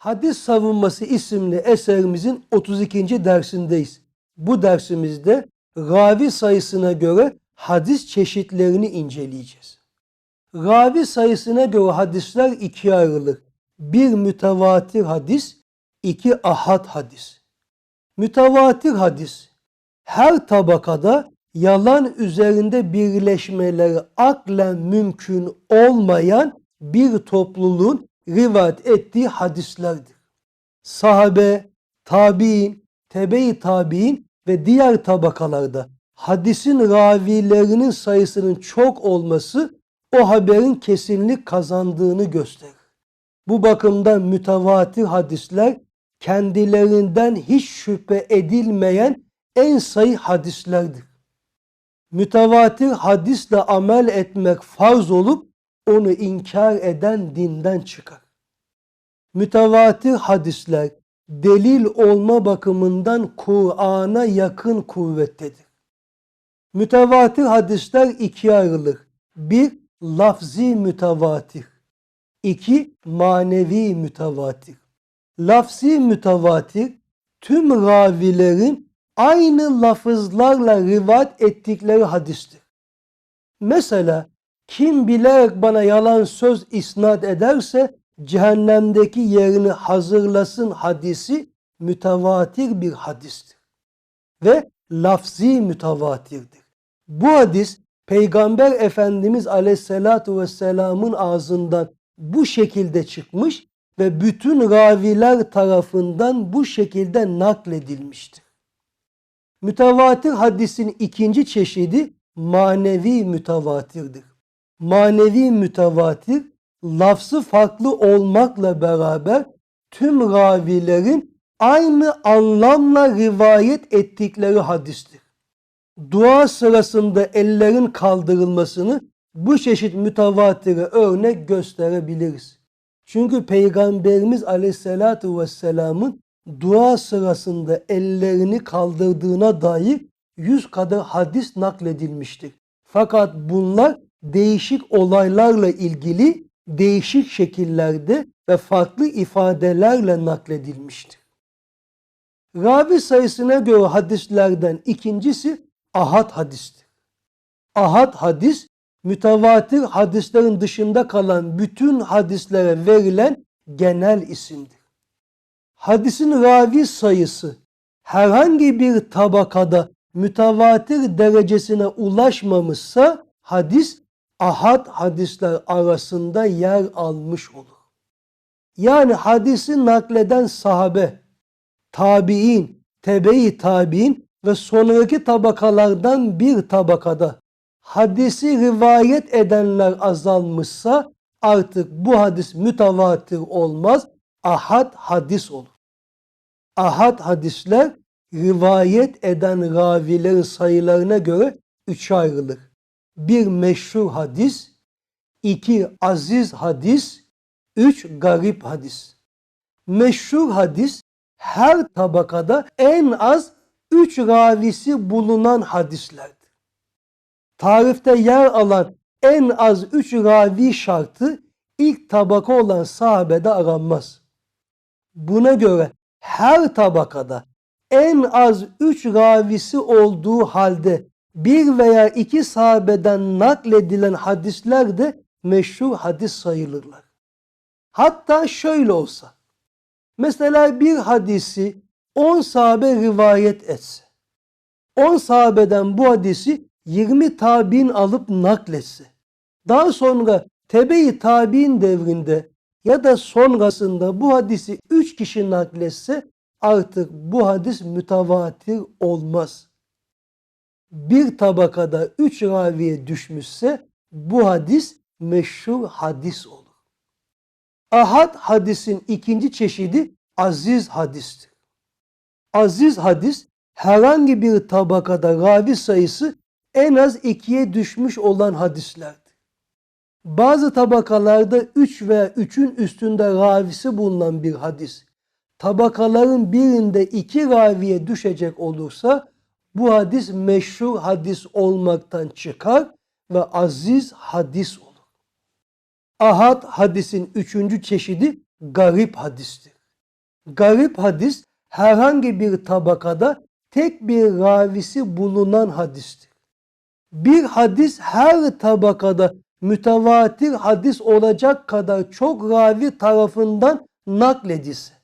Hadis Savunması isimli eserimizin 32. dersindeyiz. Bu dersimizde ravi sayısına göre hadis çeşitlerini inceleyeceğiz. Ravi sayısına göre hadisler ikiye ayrılır. Bir mütevatir hadis, iki ahad hadis. Mütevatir hadis her tabakada yalan üzerinde birleşmeleri aklen mümkün olmayan bir topluluğun rivayet ettiği hadislerdir. Sahabe, tabi'in, tebe-i tabi'in ve diğer tabakalarda hadisin ravilerinin sayısının çok olması o haberin kesinlik kazandığını gösterir. Bu bakımdan mütevatir hadisler kendilerinden hiç şüphe edilmeyen en sayı hadislerdir. Mütevatir hadisle amel etmek farz olup onu inkar eden dinden çıkar. Mütevatir hadisler delil olma bakımından Kur'an'a yakın kuvvettedir. Mütevatir hadisler ikiye ayrılır. Bir, lafzi mütevatir. İki, manevi mütevatir. Lafzi mütevatir, tüm ravilerin aynı lafızlarla rivayet ettikleri hadistir. Mesela kim bilerek bana yalan söz isnat ederse cehennemdeki yerini hazırlasın hadisi mütevatir bir hadistir. Ve lafzi mütevatirdir. Bu hadis Peygamber Efendimiz Aleyhisselatü Vesselam'ın ağzından bu şekilde çıkmış ve bütün raviler tarafından bu şekilde nakledilmiştir. Mütevatir hadisin ikinci çeşidi manevi mütevatirdir. Manevi mütevatir lafzı farklı olmakla beraber tüm ravilerin aynı anlamla rivayet ettikleri hadistir. Dua sırasında ellerin kaldırılmasını bu çeşit mütevatire örnek gösterebiliriz. Çünkü Peygamberimiz Aleyhisselatü Vesselam'ın dua sırasında ellerini kaldırdığına dair yüz kadar hadis nakledilmiştir. Fakat bunlar değişik olaylarla ilgili değişik şekillerde ve farklı ifadelerle nakledilmiştir. Ravi sayısına göre hadislerden ikincisi ahad hadistir. Ahad hadis mütevatir hadislerin dışında kalan bütün hadislere verilen genel isimdir. Hadisin ravi sayısı herhangi bir tabakada mütevatir derecesine ulaşmamışsa hadis ahad hadisler arasında yer almış olur. Yani hadisi nakleden sahabe, tabi'in, tebe-i tabi'in ve sonraki tabakalardan bir tabakada hadisi rivayet edenler azalmışsa artık bu hadis mütevatir olmaz, ahad hadis olur. Ahad hadisler rivayet eden ravilerin sayılarına göre üçe ayrılır. Bir meşhur hadis, iki aziz hadis, üç garip hadis. Meşhur hadis her tabakada en az üç ravisi bulunan hadislerdir. Tarifte yer alan en az üç ravi şartı ilk tabaka olan sahabede aranmaz. Buna göre her tabakada en az üç ravisi olduğu halde bir veya iki sahabeden nakledilen hadisler de meşhur hadis sayılırlar. Hatta şöyle olsa, mesela bir hadisi on sahabe rivayet etse, on sahabeden bu hadisi 20 tabi'in alıp nakletse, daha sonra tebe-i tabi'in devrinde ya da sonrasında bu hadisi üç kişi nakletse artık bu hadis mütevatir olmaz. Bir tabakada üç raviye düşmüşse bu hadis meşhur hadis olur. Ahad hadisin ikinci çeşidi aziz hadistir. Aziz hadis herhangi bir tabakada ravi sayısı en az ikiye düşmüş olan hadislerdir. Bazı tabakalarda üç veya üçün üstünde ravisi bulunan bir hadis, tabakaların birinde iki raviye düşecek olursa bu hadis meşhur hadis olmaktan çıkar ve aziz hadis olur. Ahad hadisin üçüncü çeşidi garip hadistir. Garip hadis herhangi bir tabakada tek bir ravisi bulunan hadistir. Bir hadis her tabakada mütevatir hadis olacak kadar çok ravi tarafından nakledilse,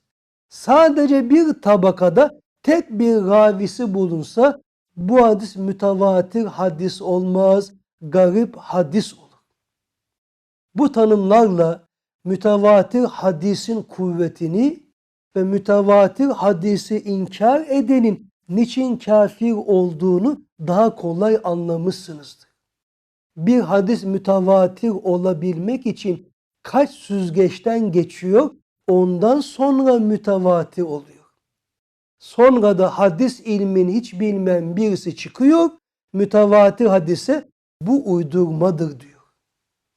sadece bir tabakada tek bir ravisi bulunsa bu hadis mütevatir hadis olmaz, garip hadis olur. Bu tanımlarla mütevatir hadisin kuvvetini ve mütevatir hadisi inkar edenin niçin kafir olduğunu daha kolay anlamışsınızdır. Bir hadis mütevatir olabilmek için kaç süzgeçten geçiyor ondan sonra mütevatir oluyor. Sonra hadis ilmini hiç bilmeyen birisi çıkıyor mütevatir hadise bu uydurmadır diyor.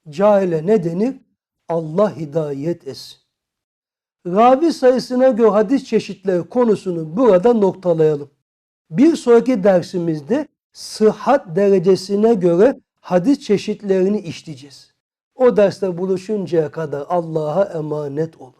Cahile ne denir? Allah hidayet etsin. Ravi sayısına göre hadis çeşitleri konusunu burada noktalayalım. Bir sonraki dersimizde sıhhat derecesine göre hadis çeşitlerini işleyeceğiz. O derste buluşuncaya kadar Allah'a emanet olun.